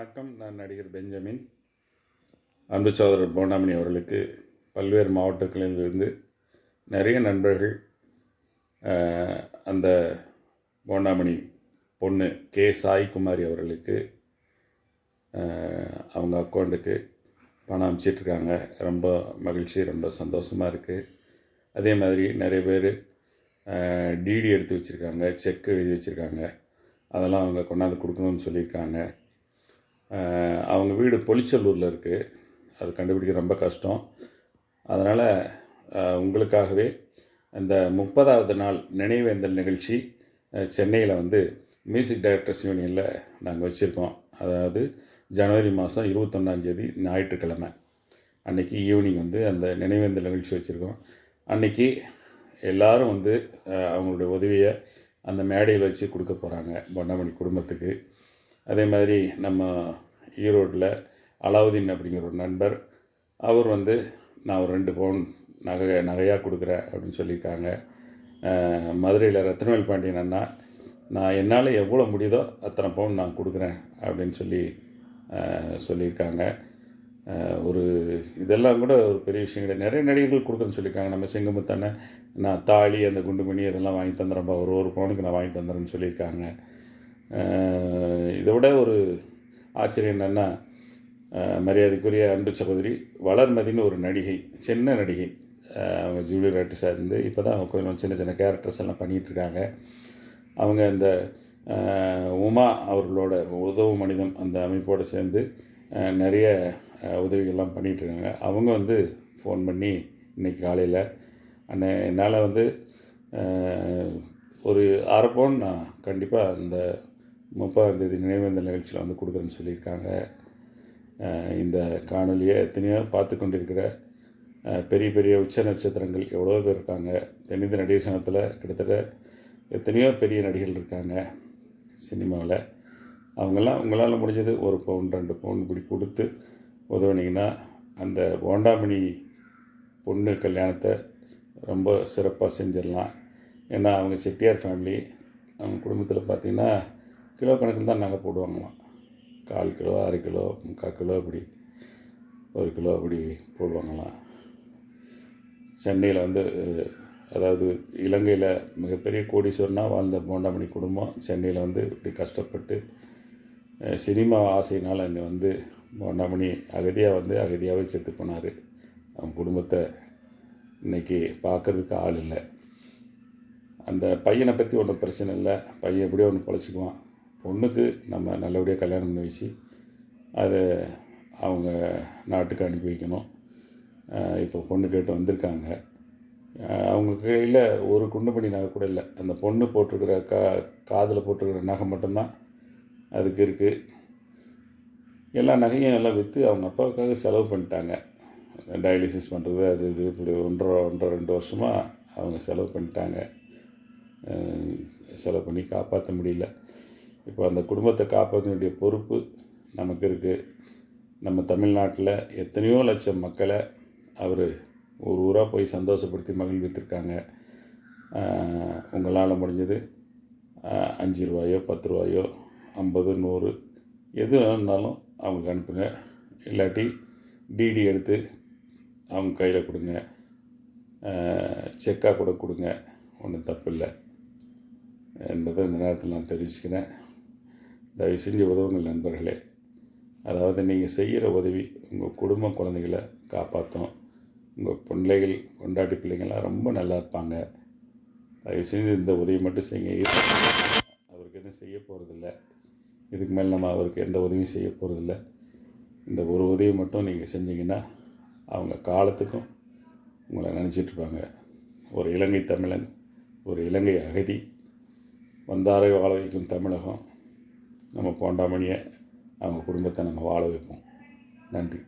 வணக்கம். நான் நடிகர் பெஞ்சமின். அன்பு சகோதரர் போண்டாமணி அவர்களுக்கு பல்வேறு மாவட்டங்களிலிருந்து நிறைய நண்பர்கள் அந்த போண்டாமணி பொண்ணு கே. சாய்குமாரி அவர்களுக்கு அவங்க அக்கௌண்ட்டுக்கு பணம் அனுப்பிச்சிட்ருக்காங்க ரொம்ப மகிழ்ச்சி ரொம்ப சந்தோஷமாக இருக்குது அதே மாதிரி நிறைய பேர் டிடி எடுத்து வச்சுருக்காங்க செக் எழுதி வச்சுருக்காங்க. அதெல்லாம் அவங்க கொண்டாந்து கொடுக்கணும்னு சொல்லியிருக்காங்க. அவங்க வீடு பொலிச்சல்லூரில் இருக்குது அது கண்டுபிடிக்க ரொம்ப கஷ்டம். அதனால் உங்களுக்காகவே இந்த முப்பதாவது நாள் நினைவேந்தல் நிகழ்ச்சி சென்னையில் வந்து மியூசிக் டைரக்டர்ஸ் யூனியனில் நாங்கள் வச்சுருக்கோம். அதாவது ஜனவரி மாதம் இருபத்தொன்னாந்தேதி ஞாயிற்றுக்கிழமை. அன்றைக்கி ஈவினிங் வந்து அந்த நினைவேந்தல் நிகழ்ச்சி வச்சுருக்கோம். அன்றைக்கி எல்லோரும் வந்து அவங்களுடைய உதவியை அந்த மேடையில் வச்சு கொடுக்க போகிறாங்க பொன்னமணி குடும்பத்துக்கு. அதே மாதிரி நம்ம ஈரோட்டில் அலாவுதீன் அப்படிங்கிற ஒரு நண்பர் அவர் வந்து நான் ஒரு ரெண்டு பவுன் நகை நகையாக கொடுக்குறேன் அப்படின்னு சொல்லியிருக்காங்க. மதுரையில் ரத்னவேல் பாண்டியன் அண்ணா நான் என்னால் எவ்வளோ முடியுதோ அத்தனை பவுன் நான் கொடுக்குறேன் அப்படின்னு சொல்லி சொல்லியிருக்காங்க. ஒரு இதெல்லாம் கூட ஒரு பெரிய விஷயம் கிடையாது. நிறைய நடிகர்கள் கொடுக்குறேன்னு சொல்லியிருக்காங்க. நம்ம சிங்கமுத்தானே நான் தாலி அந்த குண்டுமணி இதெல்லாம் வாங்கி தந்துடுறேன்ப்பா ஒரு ஒரு பவுனுக்கு நான் வாங்கி தந்துடுறேன்னு சொல்லியிருக்காங்க. இதை விட ஒரு ஆச்சரியம் என்னென்னா மரியாதைக்குரிய அன்பு சகோதரி வளர்மதின்னு ஒரு நடிகை சின்ன நடிகை அவங்க ஜூனியர் ஆர்டிஸ்டாக இருந்து இப்போ தான் அவங்க கொஞ்சம் சின்ன சின்ன கேரக்டர்ஸ் எல்லாம் பண்ணிகிட்டு இருக்காங்க அவங்க இந்த உமா அவர்களோட உதவு மனிதம் அந்த அமைப்போடு சேர்ந்து நிறைய உதவிகள்லாம் பண்ணிகிட்ருக்காங்க அவங்க வந்து ஃபோன் பண்ணி இன்னைக்கு காலையில் அண்ணே என்னால் வந்து ஒரு அரை பவுன் நான் கண்டிப்பாக அந்த முப்பதாம் தேதி நினைவேந்த நிகழ்ச்சியில் வந்து கொடுக்குறேன்னு சொல்லியிருக்காங்க. இந்த காணொலியை எத்தனையோ பார்த்து கொண்டிருக்கிற பெரிய பெரிய உச்ச நட்சத்திரங்கள் எவ்வளோ பேர் இருக்காங்க. தென்னிந்திய நடிகர் சனத்தில் கிட்டத்தட்ட எத்தனையோ பெரிய நடிகர்கள் இருக்காங்க சினிமாவில். அவங்கெல்லாம் உங்களால் முடிஞ்சது ஒரு பவுன் ரெண்டு பவுன் இப்படி கொடுத்து உதவுனீங்கன்னா அந்த போண்டாமணி பொண்ணு கல்யாணத்தை ரொம்ப சிறப்பாக செஞ்சிடலாம். ஏன்னா அவங்க செட்டியார் ஃபேமிலி அவங்க குடும்பத்தில் பார்த்திங்கன்னா கிலோ கணக்கில் தான் நகை போடுவாங்களாம். கால் கிலோ அரை கிலோ முக்கால் கிலோ அப்படி ஒரு கிலோ அப்படி போடுவாங்களாம். சென்னையில் வந்து அதாவது இலங்கையில் மிகப்பெரிய கோடீஸ்வரனாக வாழ்ந்த போண்டாமணி குடும்பம் சென்னையில் வந்து இப்படி கஷ்டப்பட்டு சினிமா ஆசையினால் அங்கே வந்து போண்டாமணி அகதியாக வந்து அகதியாகவே செத்து போனார். அவங்க குடும்பத்தை இன்னைக்கு பார்க்கறதுக்கு ஆள் இல்லை. அந்த பையனை பற்றி ஒன்றும் பிரச்சனை இல்லை. பையன் எப்படியோ ஒன்று பொழைச்சிக்குவான். பொண்ணுக்கு நம்ம நல்லபடியாக கல்யாணம் பண்ணி வச்சு அதை அவங்க நாட்டுக்கு அனுப்பி வைக்கணும். இப்போ பொண்ணு கேட்டு வந்திருக்காங்க. அவங்க கையில் ஒரு குண்டுமணி நகை கூட இல்லை. அந்த பொண்ணு போட்டிருக்கிற கா காதில் போட்டிருக்கிற நகை மட்டும்தான் அதுக்கு இருக்குது எல்லா நகையும் எல்லாம் விற்று அவங்க அப்பாவுக்காக செலவு பண்ணிட்டாங்க. டயாலிசிஸ் பண்ணுறது அது இது இப்படி ஒன்றரை ஒன்றரை ரெண்டு வருஷமாக அவங்க செலவு பண்ணிட்டாங்க. செலவு பண்ணி காப்பாற்ற முடியல. இப்போ அந்த குடும்பத்தை காப்பாற்ற வேண்டிய பொறுப்பு நமக்கு இருக்குது நம்ம தமிழ்நாட்டில் எத்தனையோ லட்சம் மக்களை அவர் ஒரு ஊராக போய் சந்தோஷப்படுத்தி மகிழ்வித்திருக்காங்க. உங்களால் முடிஞ்சது அஞ்சு ரூபாயோ பத்து ரூபாயோ ஐம்பது நூறு எது வேணுனாலும் அவங்களுக்கு அனுப்புங்க. இல்லாட்டி டிடி எடுத்து அவங்க கையில் கொடுங்க. செக்காக கூட கொடுங்க. ஒன்றும் தப்பு இல்லை. என்பதை இந்த நேரத்தில் நான் தெரிவிச்சுக்கிறேன். தயவு செஞ்சு உதவுங்கள் நண்பர்களே. அதாவது நீங்கள் செய்கிற உதவி உங்கள் குடும்ப குழந்தைகளை காப்பாற்றும். உங்கள் பிள்ளைகள் கொண்டாட்டி பிள்ளைங்கள்லாம் ரொம்ப நல்லா இருப்பாங்க. தயவு செஞ்சு இந்த உதவி மட்டும் செய்யுங்க. அவருக்கு எதுவும் செய்ய போகிறதில்ல இதுக்கு மேலே நம்ம அவருக்கு எந்த உதவியும் செய்ய போகிறதில்ல இந்த ஒரு உதவி மட்டும் நீங்கள் செஞ்சீங்கன்னா அவங்க காலத்துக்கும் உங்களை நினச்சிட்ருப்பாங்க ஒரு இலங்கை தமிழன் ஒரு இலங்கை அகதி வந்தாரை வாழ வைக்கும் தமிழகம் நம்ம போண்டாமணியை அவங்க குடும்பத்தை நம்ம வாழ வைப்போம். நன்றி.